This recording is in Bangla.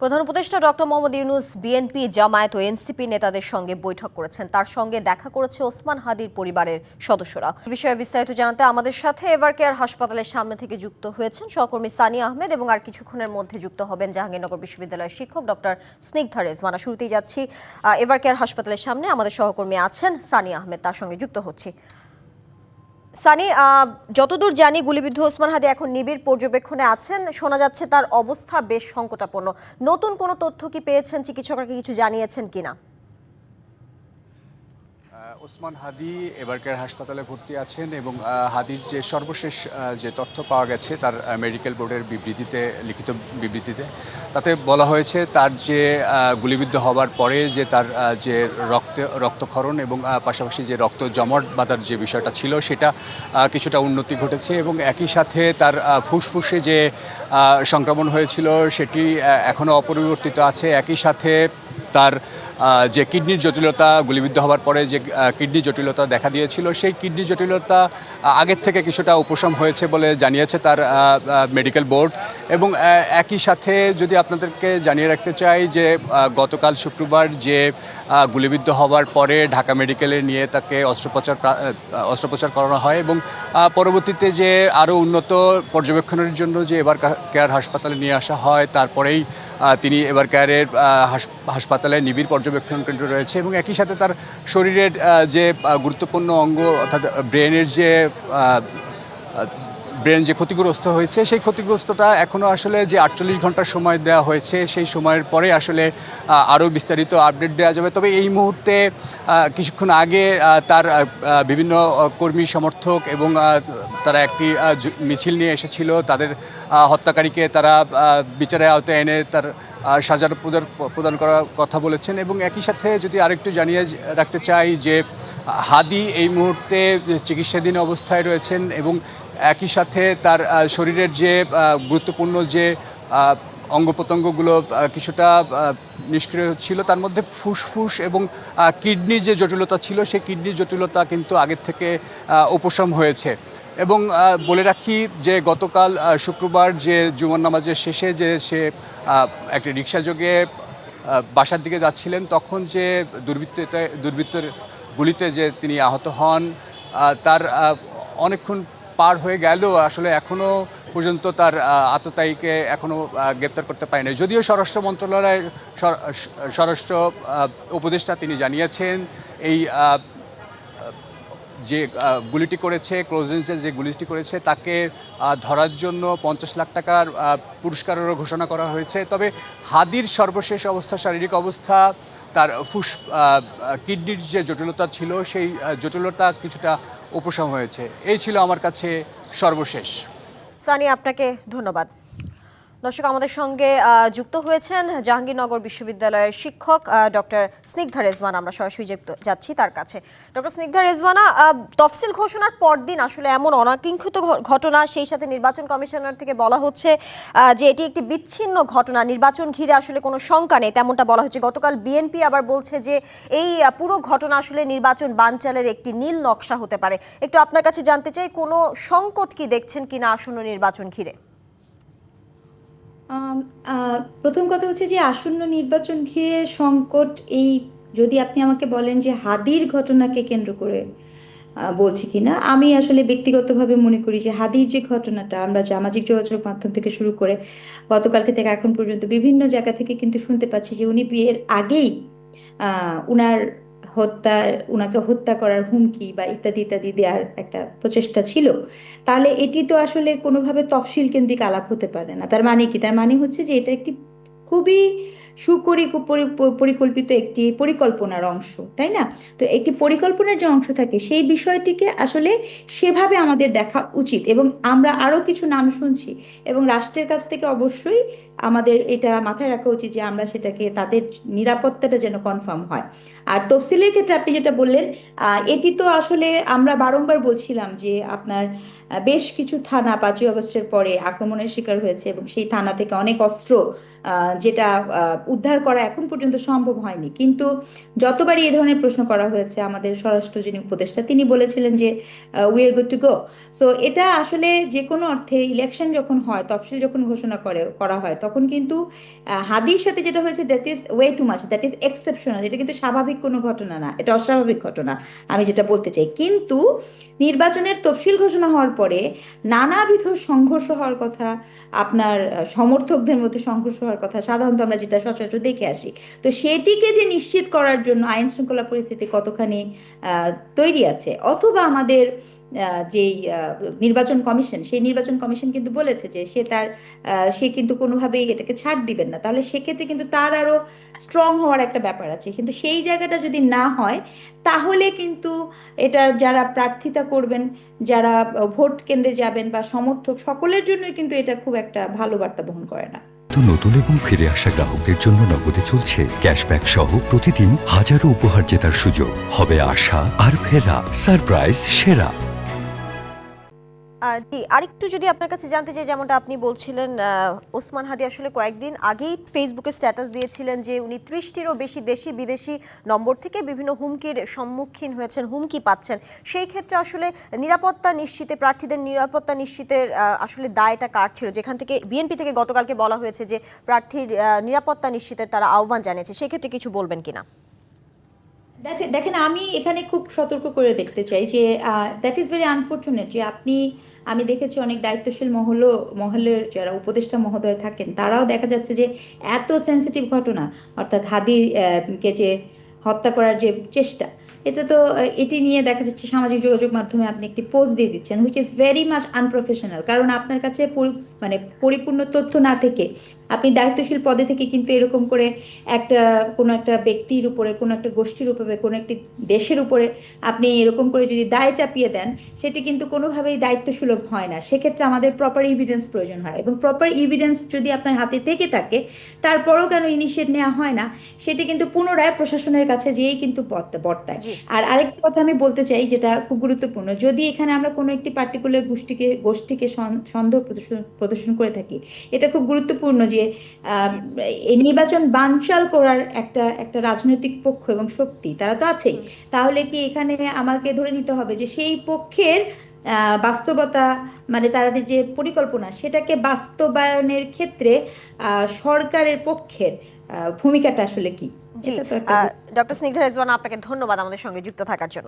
প্রধান উপদেষ্টা ডক্টর মোহাম্মদ ইউনুস বিএনপি, জামায়াত ও এনসিপি নেতাদের সঙ্গে বৈঠক করেছেন। তার সঙ্গে দেখা করেছে ওসমান হাদির পরিবারের সদস্যরা। বিষয়ে বিস্তারিত জানাতে আমাদের সাথে এবার কেয়ার হাসপাতালের সামনে থেকে যুক্ত হয়েছেন সহকর্মী সানি আহমেদ এবং আর কিছুক্ষণের মধ্যে যুক্ত হবেন জাহাঙ্গীরনগর বিশ্ববিদ্যালয়ের শিক্ষক ডক্টর স্নিগ্ধা রেজমানা শুরুতেই যাচ্ছি এবার কেয়ার হাসপাতালের সামনে আমাদের সহকর্মী আছেন সানি আহমেদ, তার সঙ্গে যুক্ত হচ্ছি। সানি যতদূর জানি গুলিবিদ্ধ ওসমান হাদি এখন নিবিড় পর্যবেক্ষণে আছেন। শোনা যাচ্ছে তার অবস্থা বেশ সংকটাপন্ন। নতুন কোনো তথ্য কি পেয়েছেন? চিকিৎসকরা কিছু জানিয়েছেন কিনা? ওসমান হাদি এবারকার হাসপাতালে ভর্তি আছেন এবং হাদির যে সর্বশেষ যে তথ্য পাওয়া গেছে তার মেডিকেল বোর্ডের বিবৃতিতে, লিখিত বিবৃতিতে, তাতে বলা হয়েছে তার যে গুলিবিদ্ধ হওয়ার পরে যে তার যে রক্ত, রক্তক্ষরণ এবং পাশাপাশি যে রক্ত জমাট বাঁধার যে বিষয়টা ছিল সেটা কিছুটা উন্নতি ঘটেছে এবং একই সাথে তার ফুসফুসে যে সংক্রমণ হয়েছিল সেটি এখনও অপরিবর্তিত আছে। একই সাথে তার যে কিডনির জটিলতা গুলিবিদ্ধ হওয়ার পরে যে কিডনি জটিলতা দেখা দিয়েছিল সেই কিডনি জটিলতা আগের থেকে কিছুটা উপশম হয়েছে বলে জানিয়েছে তার মেডিকেল বোর্ড। এবং একই সাথে যদি আপনাদেরকে জানিয়ে রাখতে চাই যে গতকাল শুক্রবার যে গুলিবিদ্ধ হওয়ার পরে ঢাকা মেডিকেলে নিয়ে তাকে অস্ত্রোপচার অস্ত্রোপচার করানো হয় এবং পরবর্তীতে যে আরও উন্নত পর্যবেক্ষণের জন্য যে এবার কেয়ার হাসপাতালে নিয়ে আসা হয় তারপরেই তিনি এবার কেয়ারের আহ, হাস- হাসপাতালে নিবিড় পর্যবেক্ষণ কেন্দ্র রয়েছে এবং একই সাথে তার শরীরের যে গুরুত্বপূর্ণ অঙ্গ অর্থাৎ ব্রেনের যে ব্রেন যে ক্ষতিগ্রস্ত হয়েছে, সেই ক্ষতিগ্রস্তটা এখনও আসলে যে আটচল্লিশ ঘণ্টার সময় দেওয়া হয়েছে, সেই সময়ের পরে আসলে আরও বিস্তারিত আপডেট দেওয়া যাবে। তবে এই মুহূর্তে কিছুক্ষণ আগে তার বিভিন্ন কর্মী, সমর্থক এবং তারা একটি মিছিল নিয়ে এসেছিল। তাদের হত্যাকারীকে তারা বিচারে আওতায় এনে তার সাজার প্রদান প্রদান করার কথা বলেছেন এবং একই সাথে যদি আরেকটু জানিয়ে রাখতে চাই যে হাদি এই মুহূর্তে চিকিৎসাধীন অবস্থায় রয়েছেন এবং একই সাথে তার শরীরের যে গুরুত্বপূর্ণ যে অঙ্গ প্রত্যঙ্গগুলো কিছুটা নিষ্ক্রিয় ছিল, তার মধ্যে ফুসফুস এবং কিডনির যে জটিলতা ছিল, সেই কিডনির জটিলতা কিন্তু আগের থেকে উপশম হয়েছে। এবং বলে রাখি যে গতকাল শুক্রবার যে জুমন নামাজের শেষে যে সে একটি রিক্সা যোগে বাসার দিকে যাচ্ছিলেন, তখন যে দুর্বৃত্ততে, দুর্বৃত্তের গুলিতে যে তিনি আহত হন তার অনেকক্ষণ পার হয়ে গেল, আসলে এখনও পর্যন্ত তার আততায়ীকে এখনও গ্রেপ্তার করতে পারেনি। যদিও স্বরাষ্ট্র মন্ত্রণালয়ের স্বরাষ্ট্র উপদেষ্টা তিনি জানিয়েছেন, এই যে গুলিটি করেছে ক্লোজেন্সের যে গুলিটি করেছে, তাকে ধরার জন্য পঞ্চাশ লাখ টাকার পুরস্কারেরও ঘোষণা করা হয়েছে। তবে হাদির সর্বশেষ অবস্থা, শারীরিক অবস্থা, তার ফুস কিডনির যে জটিলতা ছিল, সেই জটিলতা কিছুটা উপশম হয়েছে। এই ছিল আমার কাছে সর্বশেষ। সানি, আপনাকে ধন্যবাদ। দর্শক, আমাদের সঙ্গে যুক্ত হয়েছেন জাহাঙ্গীরনগর বিশ্ববিদ্যালয়ের শিক্ষক ডক্টর স্নিগ্ধা রেজওয়ান। আমরা সরাসরি যুক্ত- যাচ্ছি তার কাছে। ডক্টর স্নিগ্ধা রেজওয়ানা তফসিল ঘোষণার পরদিন আসলে এমন অনাকাঙ্ক্ষিত ঘটনা, সেই সাথে নির্বাচন কমিশনার থেকে বলা হচ্ছে যে এটি একটি বিচ্ছিন্ন ঘটনা। নির্বাচন ঘিরে আসলে কোনো শঙ্কা নেই, তেমনটা বলা হচ্ছে। গতকাল বিএনপি আবার বলছে যে, এই পুরো ঘটনা আসলে নির্বাচন বানচালের একটি নীল নকশা হতে পারে। একটু আপনার কাছে জানতে চাই, কোনো সংকট কি দেখছেন কিনা আসন্ন নির্বাচন ঘিরে? প্রথম কথা হচ্ছে যে আসন্ন নির্বাচন ঘিরে সংকট এই যদি আপনি আমাকে বলেন যে হাদির ঘটনাকে কেন্দ্র করে বলছি কিনা আমি আসলে ব্যক্তিগতভাবে মনে করি যে হাদির যে ঘটনাটা আমরা সামাজিক যোগাযোগ মাধ্যম থেকে শুরু করে গতকালকে থেকে এখন পর্যন্ত বিভিন্ন জায়গা থেকে কিন্তু শুনতে পাচ্ছি যে উনি বিয়ের আগেই আহ, উনার হত্যা, উনাকে হত্যা করার হুমকি বা ইত্যাদি ইত্যাদি দেওয়ার একটা প্রচেষ্টা ছিল। তাহলে এটি তো আসলে কোনোভাবে তফসিল কেন্দ্রিক আলাপ হতে পারে না। তার মানে কি? তার মানে হচ্ছে যে এটা একটি খুবই সুপরি পরি- পরিকল্পিত একটি পরিকল্পনার অংশ, তাই না? তো একটি পরিকল্পনার যে অংশ থাকে, সেই বিষয়টিকে আসলে সেভাবে আমাদের দেখা উচিত এবং আমরা আরও কিছু নাম শুনছি এবং রাষ্ট্রের কাছ থেকে অবশ্যই আমাদের এটা মাথায় রাখা উচিত যে আমরা সেটাকে, তাদের নিরাপত্তাটা যেন কনফার্ম হয়। আর তফসিলের ক্ষেত্রে আপনি যেটা বললেন এটি তো আসলে আমরা বারংবার বলছিলাম যে আপনার বেশ কিছু থানা পাঁচই আগস্টের পরে আক্রমণের শিকার হয়েছে এবং সেই থানা থেকে অনেক অস্ত্র যেটা উদ্ধার করা এখন পর্যন্ত সম্ভব হয়নি। কিন্তু যতবারই এই ধরনের প্রশ্ন করা হয়েছে আমাদের স্বরাষ্ট্র যিনি উপদেষ্টা, তিনি বলেছিলেন যে we are good to go so এটা আসলে যে কোনো অর্থে ইলেকশন যখন হয়, তফসিল যখন ঘোষণা করে, করা হয়, তখন কিন্তু হাদির সাথে যেটা হয়েছে that is way too much that is exceptional এটা কিন্তু স্বাভাবিক কোনো ঘটনা না, এটা অস্বাভাবিক ঘটনা, আমি যেটা বলতে চাই। কিন্তু নির্বাচনের তফসিল ঘোষণা হওয়ার পরে নানাবিধ সংঘর্ষ হওয়ার কথা, আপনার সমর্থকদের মধ্যে সংঘর্ষ হওয়ার কথা, সাধারণত আমরা যেটা সচরাচর দেখে আসি। তো সেটিকে যে নিশ্চিত করার জন্য আইন শৃঙ্খলা পরিস্থিতি কতখানি তৈরি আছে, অথবা আমাদের যেই নির্বাচন কমিশন, সেই নির্বাচন কমিশন কিন্তু বলেছে যে সে তার সে কিন্তু কোনোভাবেই এটাকে ছাড় দিবেন না। তাহলে সেক্ষেত্রে কিন্তু তার আরও স্ট্রং হওয়ার একটা ব্যাপার আছে। কিন্তু সেই জায়গাটা যদি না হয়, তাহলে কিন্তু এটা যারা প্রার্থিতা করবেন, যারা ভোট কেন্দ্রে যাবেন বা সমর্থক, সকলের জন্যই কিন্তু এটা খুব একটা ভালো বার্তা বহন করে না। নতুন এবং ফিরে আসা গ্রাহকদের জন্য নগদে চলছে ক্যাশব্যাক সহ প্রতিদিন হাজারো উপহার জেতার সুযোগ। হবে আশা আর ফেরা, সারপ্রাইজ, সেরা। জি, আরেকটু যদি আপনার কাছে জানতে চাই, যেমনটা আপনি বলছিলেন ওসমান হাদি আসলে কয়েকদিন আগেই ফেসবুকে স্ট্যাটাস দিয়েছিলেন যে উনি ত্রিশটিরও বেশি দেশি বিদেশি নম্বর থেকে বিভিন্ন হুমকির সম্মুখীন হয়েছেন, হুমকি পাচ্ছেন। সেই ক্ষেত্রে আসলে নিরাপত্তা নিশ্চিতে, প্রার্থীদের নিরাপত্তা নিশ্চিতের আসলে দায়টা কার ছিল? যেখান থেকে বিএনপি থেকে গতকালকে বলা হয়েছে যে প্রার্থীর নিরাপত্তা নিশ্চিতের তারা আহ্বান জানিয়েছে। সেক্ষেত্রে কিছু বলবেন কিনা? দেখেন, আমি এখানে খুব সতর্ক করে দেখতে চাই যে দ্যাট ইজ ভেরি আনফর্চুনেট যে আপনি, আমি দেখেছি অনেক দায়িত্বশীল মহল, মহলের যারা উপদেষ্টা মহোদয় থাকেন, তারাও দেখা যাচ্ছে যে এত সেন্সিটিভ ঘটনা, অর্থাৎ হাদি কে যে হত্যা করার যে চেষ্টা এটা তো এটি নিয়ে দেখা যাচ্ছে সামাজিক যোগাযোগ মাধ্যমে আপনি একটি পোস্ট দিয়ে দিচ্ছেন which is very much unprofessional কারণ আপনার কাছে মানে পরিপূর্ণ তথ্য না থেকে আপনি দায়িত্বশীল পদে থেকে কিন্তু এরকম করে একটা, কোনো একটা ব্যক্তির উপরে, কোনো একটা গোষ্ঠীর উপরে, কোনো একটি দেশের উপরে আপনি এরকম করে যদি দায় চাপিয়ে দেন, সেটি কিন্তু কোনোভাবেই দায়িত্বসুলভ হয় না। সেক্ষেত্রে আমাদের প্রপার ইভিডেন্স প্রয়োজন হয় এবং প্রপার ইভিডেন্স যদি আপনার হাতে থেকে থাকে, তারপরেও কেন ইনিশিয়েট নেওয়া হয় না, সেটি কিন্তু পুনরায় প্রশাসনের কাছে যেয়েই কিন্তু বর্তা- বর্তায়। আর আরেকটা কথা আমি বলতে চাই যেটা খুব গুরুত্বপূর্ণ। যদি এখানে আমরা কোনো একটি পার্টিকুলার গোষ্ঠীকে গোষ্ঠীকে সন- সন্দেহ প্রদর্শন প্রদর্শন করে থাকি এটা খুব গুরুত্বপূর্ণ যে নির্বাচন বানচাল করার একটা একটা রাজনৈতিক পক্ষ এবং শক্তি তারা তো আছেই। তাহলে কি এখানে আমাকে ধরে নিতে হবে যে সেই পক্ষের বাস্তবতা মানে তাদের যে পরিকল্পনা সেটাকে বাস্তবায়নের ক্ষেত্রে সরকারের পক্ষের ভূমিকাটা আসলে কি? জি ডক্টর স্নিগ্ধা রেজওয়ান আপনাকে ধন্যবাদ আমাদের সঙ্গে যুক্ত থাকার জন্য।